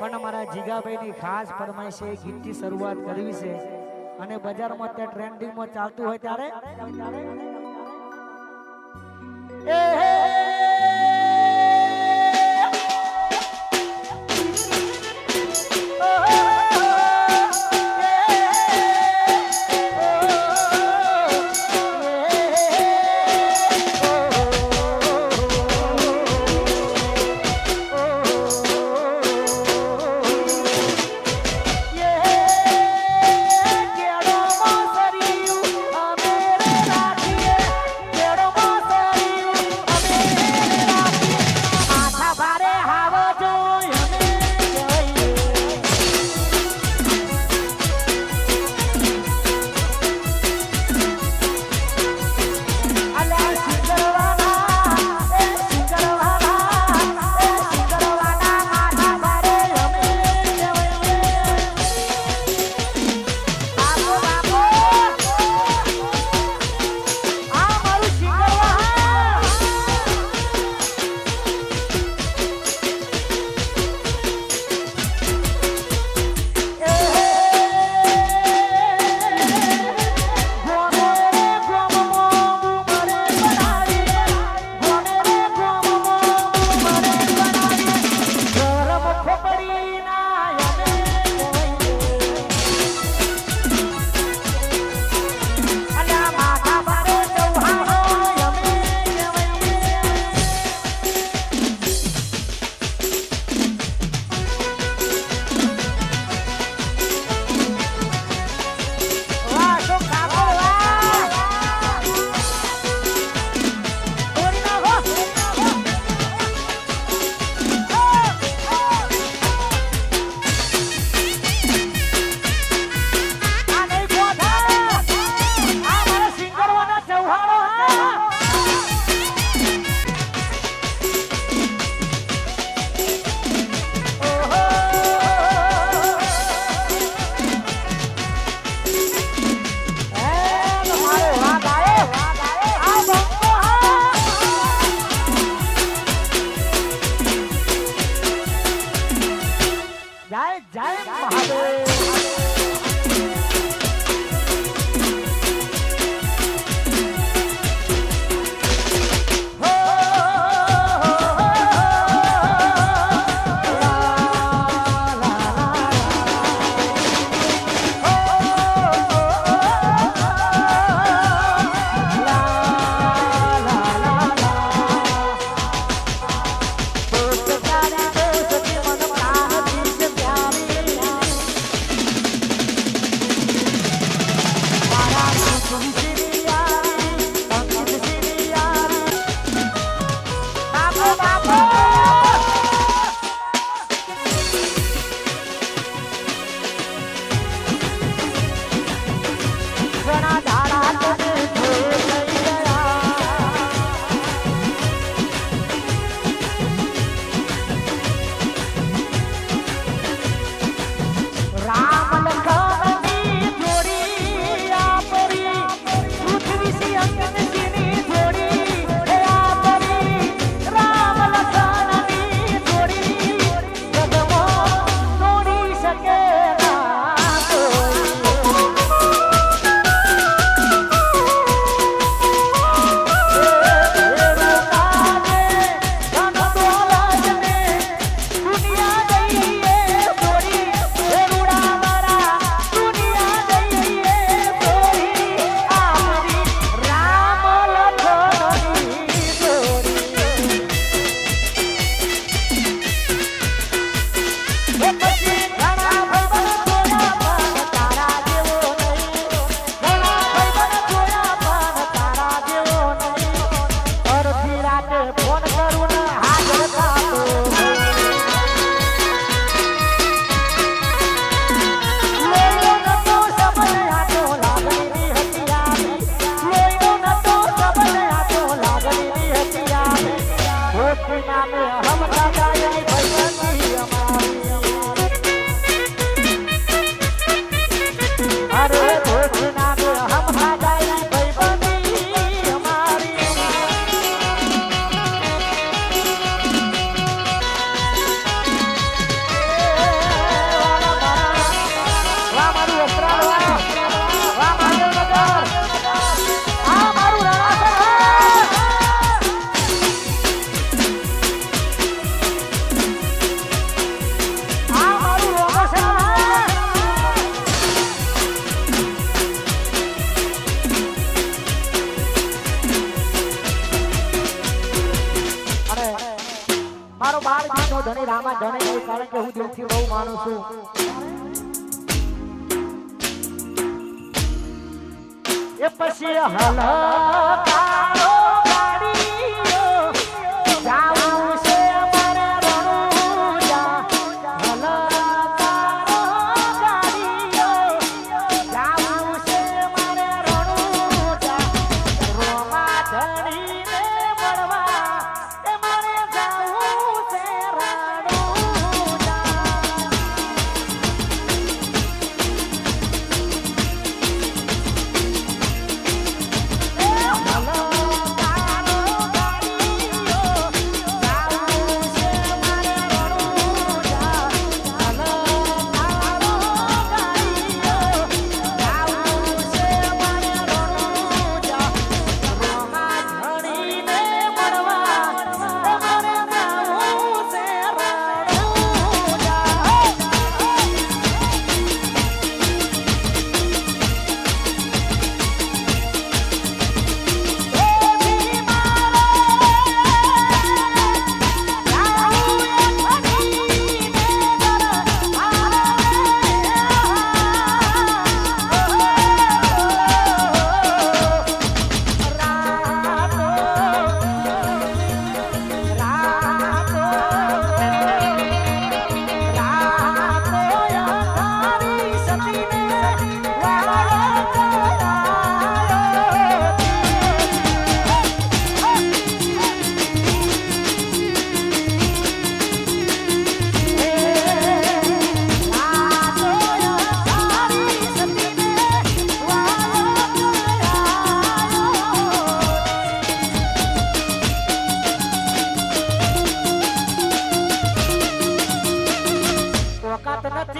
પણ અમારા જીગાભાઈની ખાસ ફરમાઈશ, એ ગીતની શરૂઆત કરવી છે. અને બજારમાં ત્યાં ટ્રેન્ડિંગમાં ચાલતું હોય ત્યારે? લક્ષ્મી નામે હમ દાદા પછી હલ.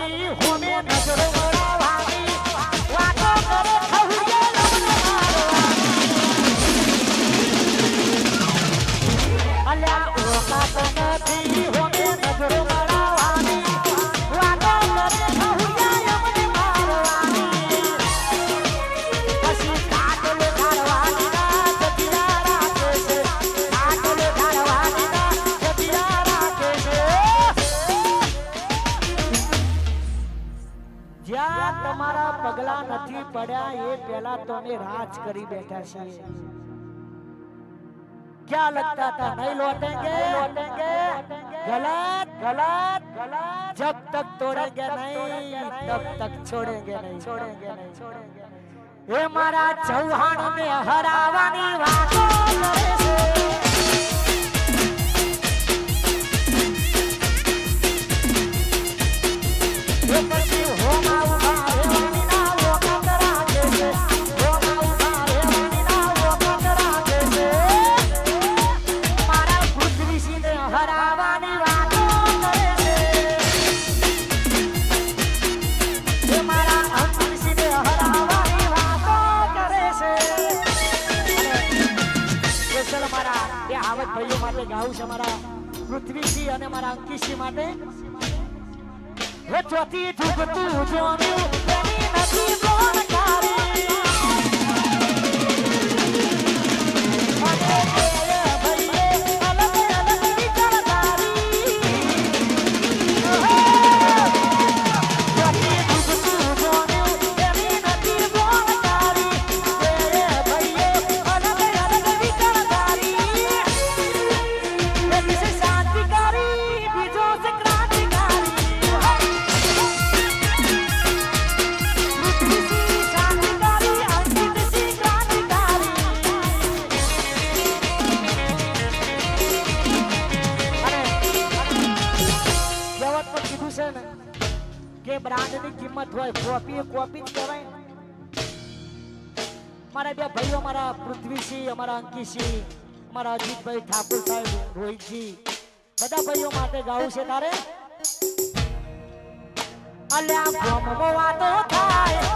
ઓકાત હોમે નજરો વળાવવાની પગલા નથી પડ્યા, એ પેલા તો અમે રાજ કરી બેઠા છીએ. ક્યાં લગતા હતા? નહીં લોટેંગે? લોટેંગે ગલત ગલત ગલત. જબ તક તોડેંગે નહીં, તબ તક છોડેંગે નહીં. છોડેંગે નહીં છોડેંગે એ મારા ચૌહાણ ને હરાવાની વાતો કરે છે. સ્પેશિયલ મારા બે આવત ભાઈઓ માટે ગાવું છે મારા પૃથ્વીસિંહ અને મારા અંકિતસિંહ માટે. ચોથી ઠુકતું જોમ્યું તેની નથી કોણકારી મારા બે ભાઈઓ, મારા પૃથ્વીસિંહ, અમારા અંકિતસિંહ, મારા અજીતભાઈ ઠાકોર સાહેબ, રોહિતજી, બધા ભાઈઓ માટે ગાવું છે તારે? અલ્યા ભ્રમમાં વાતો થાય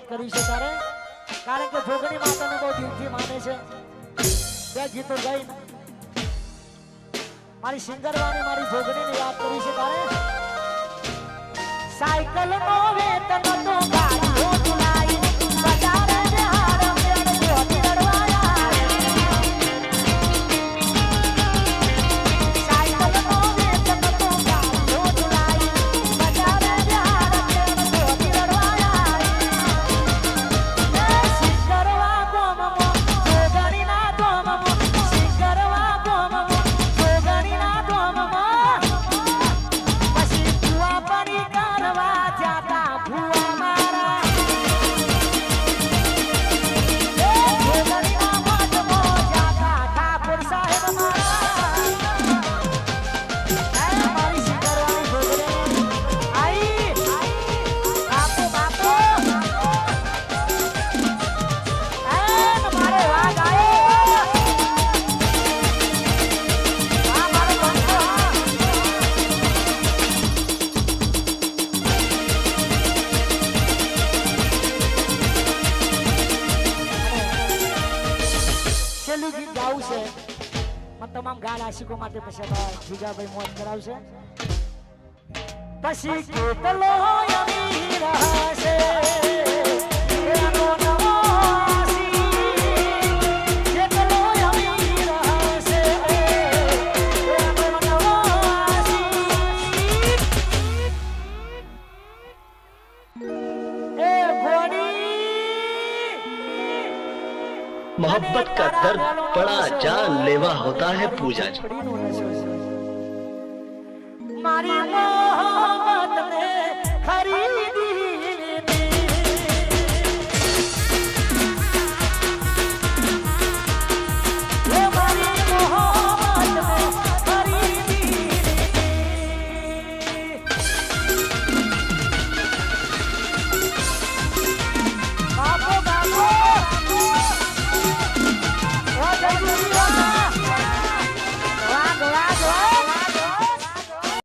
વાત કરી છે તારે? કારણ કે જોગણી માતાને બહુ દિલથી માને છે. બે ગીતો ગાઈને. મારી સિંગર સિંગરવાને મારી જોગણીની વાત કરી છે તારે? સાયકલ નો વેતન તું રાખશે જીજાભાઈ મોજ કરાવશે. પછી કેટલો અમીર કારણ એ પૂજા છે.